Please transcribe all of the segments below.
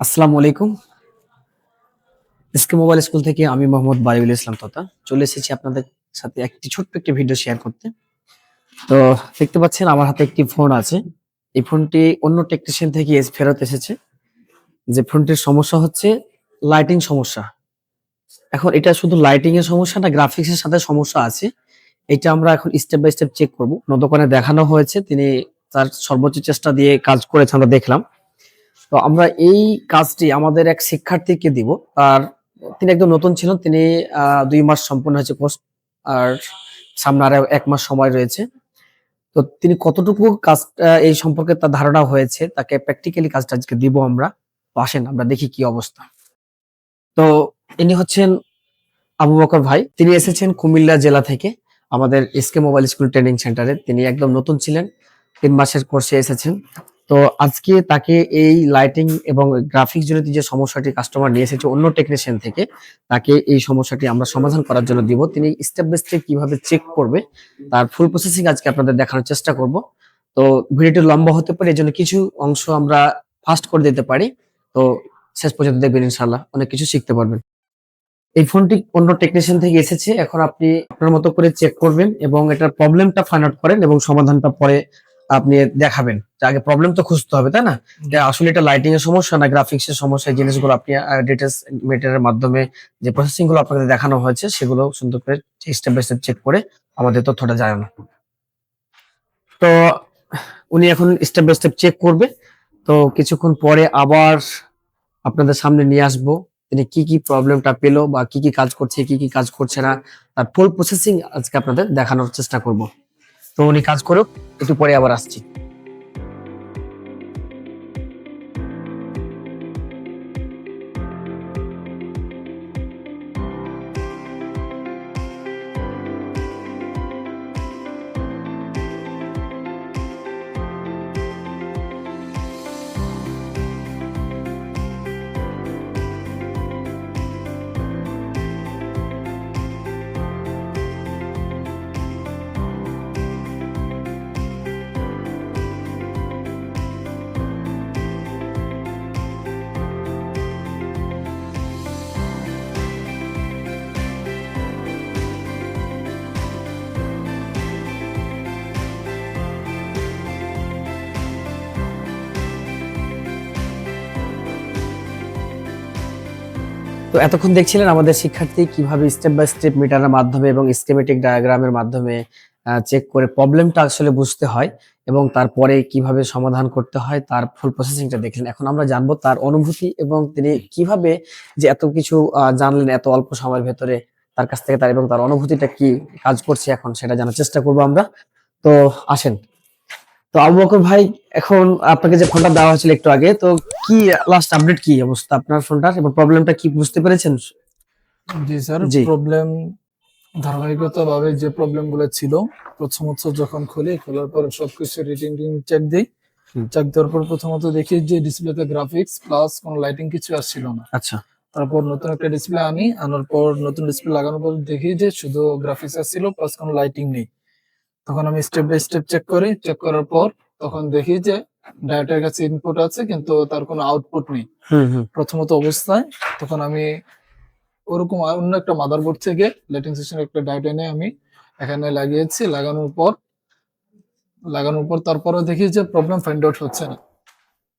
আসসালামু আলাইকুম। SK mobile school থেকে আমি মোহাম্মদ বারিউল ইসলাম তথা চলে এসেছি আপনাদের সাথে একটি ছোট্ট একটি ভিডিও শেয়ার করতে। তো দেখতে পাচ্ছেন আমার হাতে একটি ফোন আছে। এই ফোনটি অন্য টেকনিশিয়ান থেকে ফেরত এসেছে। যে ফোনটির সমস্যা হচ্ছে লাইটিং সমস্যা। এখন এটা শুধু লাইটিং এর সমস্যা না গ্রাফিক্স এর সাথে সমস্যা আছে। এটা আমরা এখন স্টেপ বাই স্টেপ চেক করব। দোকানে দেখানো হয়েছে, তিনি তার সর্বোচ্চ চেষ্টা দিয়ে কাজ করেছে, আমরা দেখলাম। তো আমরা এই কাজটি আমাদের এক শিক্ষার্থীকে দিব। আর তিনি একদম নতুন ছিলেন, তিনি দুই মাস সম্পূর্ণ হয়েছে কোর্স আর সামনে আরও এক মাস সময় রয়েছে। তো তিনি কতটুকু কাজ এই সম্পর্কে তার ধারণা হয়েছে, তাকে প্র্যাকটিক্যালি কাজটা আজকে দিব আমরা। তো আসেন, আমরা দেখি কি অবস্থা। তো ইনি হচ্ছেন আবু বকর ভাই। তিনি এসেছেন কুমিল্লা জেলা থেকে, আমাদের এসকে মোবাইল স্কুল ট্রেনিং সেন্টারে। তিনি একদম নতুন ছিলেন, তিন মাসের কোর্সে এসেছেন। তো আজকে তাকে এই লাইটিং এবং গ্রাফিক জনিত যে সমস্যাটি কাস্টমার নিয়ে এসেছে অন্য টেকনিশিয়ান থেকে, তাকে এই সমস্যাটি আমরা সমাধান করার জন্য দিব। তিনি স্টেপ বাই স্টেপ কীভাবে চেক করবে, তার ফুল প্রসেসিং আজকে আপনাদের দেখানোর চেষ্টা করব। তো ভিডিওটি লম্বা হতে পারে এই জন্য কিছু অংশ আমরা ফাস্ট করে দিতে পারি। তো শেষ পর্যন্ত দেখবেন ইনশাল্লাহ অনেক কিছু শিখতে পারবেন। এই ফোনটি অন্য টেকনিশিয়ান থেকে এসেছে, এখন আপনি আপনার মতো করে চেক করবেন এবং এটার প্রবলেমটা ফাইন্ড আউট করেন এবং সমাধানটা পরে আপনি দেখাবেন। আগে প্রবলেম তো খুঁজতে হবে তাই না? আসলে এটা লাইটিং এর সমস্যা না গ্রাফিক্স এর সমস্যা এই জিনিসগুলো আপনি ডিটেলস মেটেরিয়ালের মাধ্যমে যে প্রসেসিংগুলো আপনাদের দেখানো হয়েছে সেগুলো সুন্দর করে স্টেপ বাই স্টেপ চেক করে আমাদের তথ্যটা জানানো। তো উনি এখন স্টেপ বাই স্টেপ চেক করবে। তো কিছুক্ষণ পরে আবার আপনাদের সামনে নিয়ে আসব। তিনি কি কি প্রবলেমটা পেল বা কি কি কাজ করছে কি কি কাজ করছে না তার ফুল প্রসেসিং আজকে আপনাদের দেখানোর চেষ্টা করব। তো উনি কাজ করুক একটু পরে আবার আসছি। তো এতক্ষণ দেখছিলেন আমাদের শিক্ষার্থী কীভাবে স্টেপ বাই স্টেপ মিটারের মাধ্যমে এবং স্কেমেটিক ডায়াগ্রামের মাধ্যমে চেক করে প্রবলেমটা আসলে বুঝতে হয় এবং তারপরে কীভাবে সমাধান করতে হয়, তার ফুল প্রসেসিংটা দেখলেন এখন আমরা জানব তার অনুভূতি এবং তিনি কীভাবে যে এত কিছু জানলেন এত অল্প সময়ের ভেতরে তার কাছ থেকে তার এবং তার অনুভূতিটা কি কাজ করছে এখন সেটা জানার চেষ্টা করব আমরা। তো আসেন। তো আবু বকর ভাই এখন আপনাকে যে ফোনটা দেওয়া হয়েছিল একটু আগে তো কি লাস্ট আপডেট কি অবস্থা আপনার ফোনটার এবং প্রবলেমটা কি বুঝতে পেরেছেন? জি স্যার। প্রবলেম ধারাবাহিকতা ভাবে যে প্রবলেমগুলো ছিল প্রথমত যখন খুলি খোলার পর সবকিছু রিটিং চেক দিই। চেক দেওয়ার পর প্রথমত দেখি যে ডিসপ্লেতে গ্রাফিক্স প্লাস কোনো লাইটিং কিছু আসছিল না। আচ্ছা। তারপর নতুন একটা ডিসপ্লে আনি আনার পর নতুন ডিসপ্লে লাগানোর পর দেখি যে শুধু গ্রাফিক্স আসছিল প্লাস কোনো লাইটিং নেই। তখন আমি স্টেপ বাই স্টেপ চেক করি চেক করার পর তখন দেখি যে ডায়োটার কাছে ইনপুট আছে কিন্তু তার কোনো আউটপুট নেই। হুম হুম। প্রথমত অবস্থায় তখন আমি ওরকম অন্য একটা মাদারবোর্ড থেকে লাইটিং সিস্টেম একটা ডায়োড এনে আমি এখানে লাগিয়েছি লাগানোর পর লাগানোর পর তারপরে দেখি যে প্রবলেম ফাইন্ড আউট হচ্ছে না।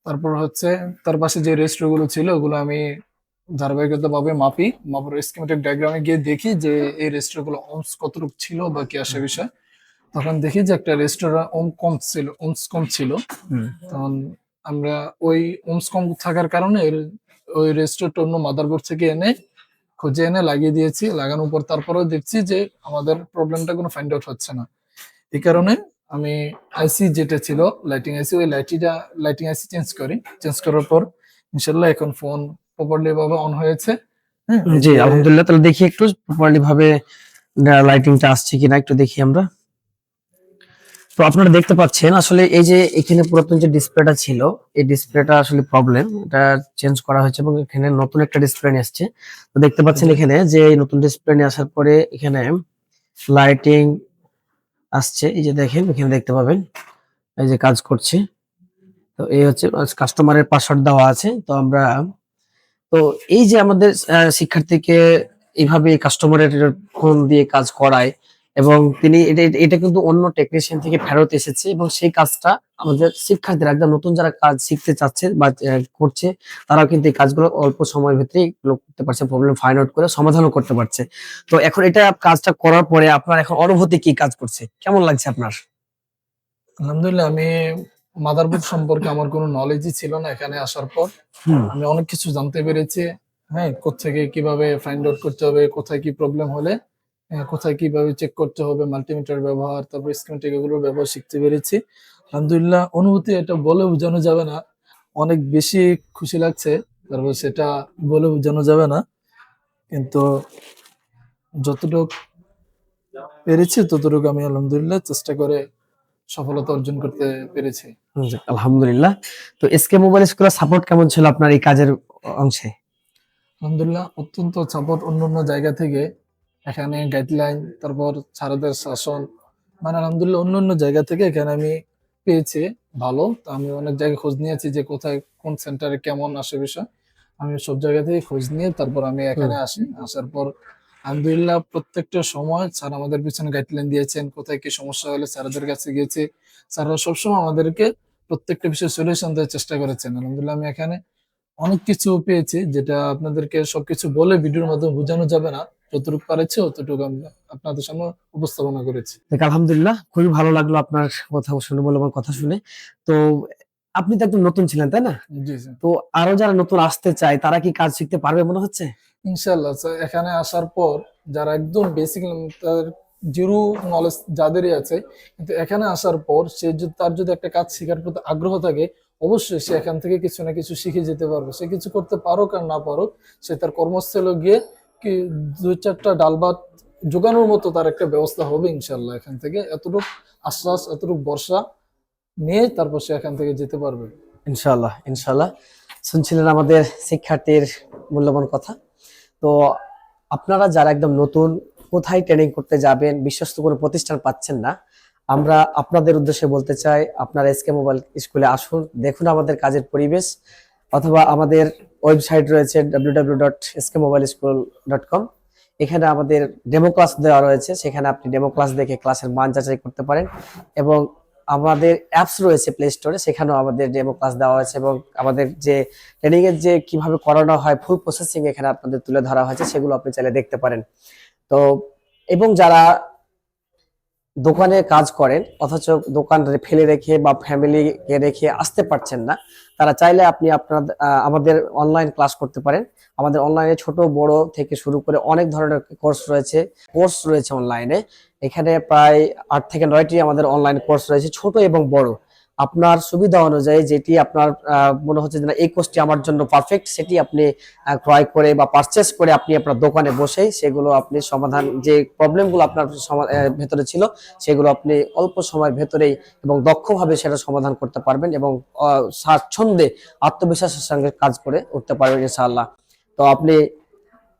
তারপর হচ্ছে তার পাশে যে রেজিস্টারগুলো ছিল ওগুলো আমি ধারাবাহিকতা ভাবে মাপি মাপার স্কিমেটিক ডায়াগ্রামে গিয়ে দেখি যে এই রেজিস্টার অংশ কতটুকু ছিল বা কি আসে বিষয়। তখন দেখি যে একটা রেজিস্টার ওম কম ছিল ওমস কম ছিল। হুম। তখন আমরা ওই ওমস কম থাকার কারণে ওই রেজিস্টারটা অন্য মাদারবোর্ড থেকে এনে খুঁজে এনে লাগিয়ে দিয়েছি। লাগানোর পর তারপরেও দেখছি যে আমাদের প্রবলেমটা কোনো ফাইন্ড আউট হচ্ছে না। এই কারণে আমি আইসি যেটা ছিল লাইটিং আইসি ওই লাইটিটা লাইটিং আইসি চেঞ্জ করি। চেঞ্জ করার পর ইনশাল্লাহ এখন ফোন প্রপারলি ভাবে অন হয়েছে। হ্যাঁ? জি আলহামদুলিল্লাহ। তাহলে দেখি একটু প্রপারলি ভাবে লাইটিংটা আসছে কিনা একটু দেখি আমরা। তো আপনারা দেখতে পাচ্ছেন, আসলে এই যে এখানে পুরাতন যে ডিসপ্লেটা ছিল, এই ডিসপ্লেটা আসলে প্রবলেম এটা চেঞ্জ করা হয়েছে এবং এখানে নতুন একটা ডিসপ্লে নিয়ে আসছে। তো দেখতে পাচ্ছেন এখানে যে নতুন ডিসপ্লে নিয়ে আসার পরে এখানে লাইটিং আসছে। এই যে দেখেন, এখানে দেখতে পাবেন, এই যে কাজ করছে। তো এই হচ্ছে কাস্টমারের পাসওয়ার্ড দেওয়া আছে। তো আমরা, তো এই যে আমাদের শিক্ষার্থীকে এইভাবে কাস্টমারের ফোন দিয়ে কাজ করায় এবং তিনি এটা এটা- কিন্তু অন্য টেকনিশিয়ান থেকে ফেরত এসেছে এবং সেই কাজটা আমাদের শিক্ষার্থীরা একদম নতুন যারা কাজ শিখতে চাচ্ছে বা করছে তারাও কিন্তু এই কাজগুলো অল্প সময়ের ভিতরে করতে পারছে প্রবলেম ফাইন্ড আউট করে সমাধানও করতে পারছে। তো এখন এটা কাজটা করার পরে আপনার এখন অনুভূতি কি কাজ করছে? কেমন লাগছে আপনার? আলহামদুলিল্লাহ আমি মাদারবোর্ড সম্পর্কে আমার কোনো নলেজই ছিল না এখানে আসার পর। আমি অনেক কিছু জানতে পেরেছি হ্যাঁ কোথেকে কীভাবে ফাইন্ড আউট করতে হবে কোথায় কি প্রবলেম হলে। কোথায় কীভাবে চেক করতে হবে মাল্টিমিটার ব্যবহার তারপর স্কিমেটিক এগুলোর ব্যবহার শিখতে পেরেছি। আলহামদুলিল্লাহ অনুভূতি এটা বলে বোঝানো যাবে না। অনেক বেশি খুশি লাগছে তারপর সেটা বলে বোঝানো যাবে না। কিন্তু যতটুকু পেরেছি ততটুকু আমি আলহামদুলিল্লাহ চেষ্টা করে সফলতা অর্জন করতে পেরেছি। আলহামদুলিল্লাহ। তো এসকে মোবাইল স্কুলের সাপোর্ট কেমন ছিল আপনার এই কাজের অংশে? আলহামদুলিল্লাহ অত্যন্ত সাপোর্ট অন্য অন্য জায়গা থেকে। এখানে গাইডলাইন তারপর ছাত্রদের শাসন মানে আলহামদুলিল্লাহ অন্য অন্য জায়গা থেকে এখানে আমি পেয়েছি ভালো। তো আমি অনেক জায়গায় খোঁজ নিয়েছি যে কোথায় কোন সেন্টারে কেমন আসে বিষয়। আমি সব জায়গা থেকে খোঁজ নিয়ে তারপর আমি এখানে আসি। আসার পর আলহামদুলিল্লাহ প্রত্যেকটা সময় স্যার আমাদের পিছনে গাইডলাইন দিয়েছেন কোথায় কি সমস্যা হলে স্যারদের কাছে গিয়েছি। স্যাররা সবসময় আমাদেরকে প্রত্যেকটা বিষয়ে সলিউশন দেওয়ার চেষ্টা করেছেন। আলহামদুলিল্লাহ আমি এখানে অনেক কিছু পেয়েছি যেটা আপনাদেরকে সবকিছু বলে ভিডিওর মাধ্যমে বোঝানো যাবে না। যতটুকু পারেছি অতটুকু আমি আপনাদের সামনে উপস্থাপনা করেছি। আলহামদুলিল্লাহ খুবই ভালো লাগল আপনার কথা শুনে মূল্যবান কথা শুনে। তো আপনি তো একদম নতুন ছিলেন তাই না? তো আরও যারা নতুন আসতে চায় তারা কি কাজ শিখতে পারবে মনে হচ্ছে? ইনশাল্লাহ এখানে আসার পর যারা একদম বেসিক জিরো নলেজ যাদেরই আছে কিন্তু এখানে আসার পর সে যদি তার যদি একটা কাজ শেখার প্রতি আগ্রহ থাকে অবশ্যই সে এখান থেকে কিছু না কিছু শিখে যেতে পারবে। সে কিছু করতে পারুক আর না পারুক সে তার কর্মস্থলে গিয়ে কি দুই চারটা ডাল ভাত জোগানোর মতো তার একটা ব্যবস্থা হবে ইনশাল্লাহ এখান থেকে। এতটুকু আশ্বাস, এতটুকু বর্ষা নিয়ে তারপর সে এখান থেকে যেতে পারবে। ইনশাল্লাহ ইনশাল্লাহ শুনছিলেন আমাদের শিক্ষার্থীর মূল্যবান কথা। তো আপনারা যারা একদম নতুন, কোথায় ট্রেনিং করতে যাবেন, বিশ্বস্ত কোনো প্রতিষ্ঠান পাচ্ছেন না, আমরা আপনাদের উদ্দেশ্যে বলতে চাই, আপনারা এসকে মোবাইল স্কুলে আসুন, দেখুন আমাদের কাজের পরিবেশ। অথবা আমাদের ওয়েবসাইট রয়েছে কম এখানে আমাদের ডেমো ক্লাস দেওয়া রয়েছে, সেখানে আপনি ডেমো ক্লাস দেখে ক্লাসের মান যাচাই করতে পারেন এবং আমাদের অ্যাপস রয়েছে প্লে স্টোরে সেখানেও আমাদের ডেমো ক্লাস দেওয়া হয়েছে এবং আমাদের যে ট্রেনিং এর যে কীভাবে করানো হয় ফুল প্রসেসিং এখানে আপনাদের তুলে ধরা হয়েছে, সেগুলো আপনি চাইলে দেখতে পারেন। তো, এবং যারা দোকানে কাজ করেন, অথচ দোকান ফেলে রেখে বা ফ্যামিলিকে রেখে আসতে পারছেন না। তারা চাইলে আপনি আপনার আমাদের অনলাইন ক্লাস করতে পারেন। আমাদের অনলাইনে ছোট, বড় থেকে শুরু করে অনেক ধরনের কোর্স রয়েছে কোর্স রয়েছে অনলাইনে এখানে প্রায় আট থেকে নয়টি আমাদের অনলাইন কোর্স রয়েছে, ছোট এবং বড়। আপনার সুবিধা অনুযায়ী যেটি আপনার মনে হচ্ছে যে এই কোর্সটি আমার জন্য পারফেক্ট সেটি আপনি ক্রয় করে বা পারচেস করে আপনি আপনার দোকানে বসেই সেগুলো আপনি সমাধান, যে প্রবলেমগুলো আপনার ভেতরে ছিল, সেগুলো আপনি অল্প সময়ের ভেতরেই এবং দক্ষভাবে সেটা সমাধান করতে পারবেন এবং স্বাচ্ছন্দ্যে আত্মবিশ্বাসের সঙ্গে কাজ করে উঠতে পারবেন ইনশাআল্লাহ। তো আপনি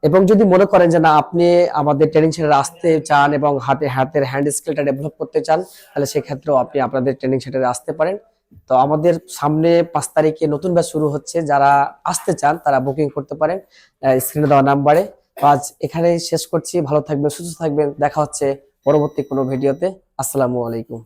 এবং যদি মনে করেন যে না, আপনি আমাদের ট্রেনিং সেন্টারে আসতে চান এবং হাতে, হাতের হ্যান্ড স্কিলটা ডেভেলপ করতে চান, তাহলে সেক্ষেত্রেও আপনি আপনাদের ট্রেনিং সেন্টারে আসতে পারেন। তো আমাদের সামনে পাঁচ তারিখে নতুন ব্যাচ শুরু হচ্ছে। যারা আসতে চান, তারা বুকিং করতে পারেন স্ক্রিনে দেওয়া নাম্বারে আজ এখানেই শেষ করছি। ভালো থাকবেন, সুস্থ থাকবেন। দেখা হচ্ছে পরবর্তী কোনো ভিডিওতে আসসালামু আলাইকুম।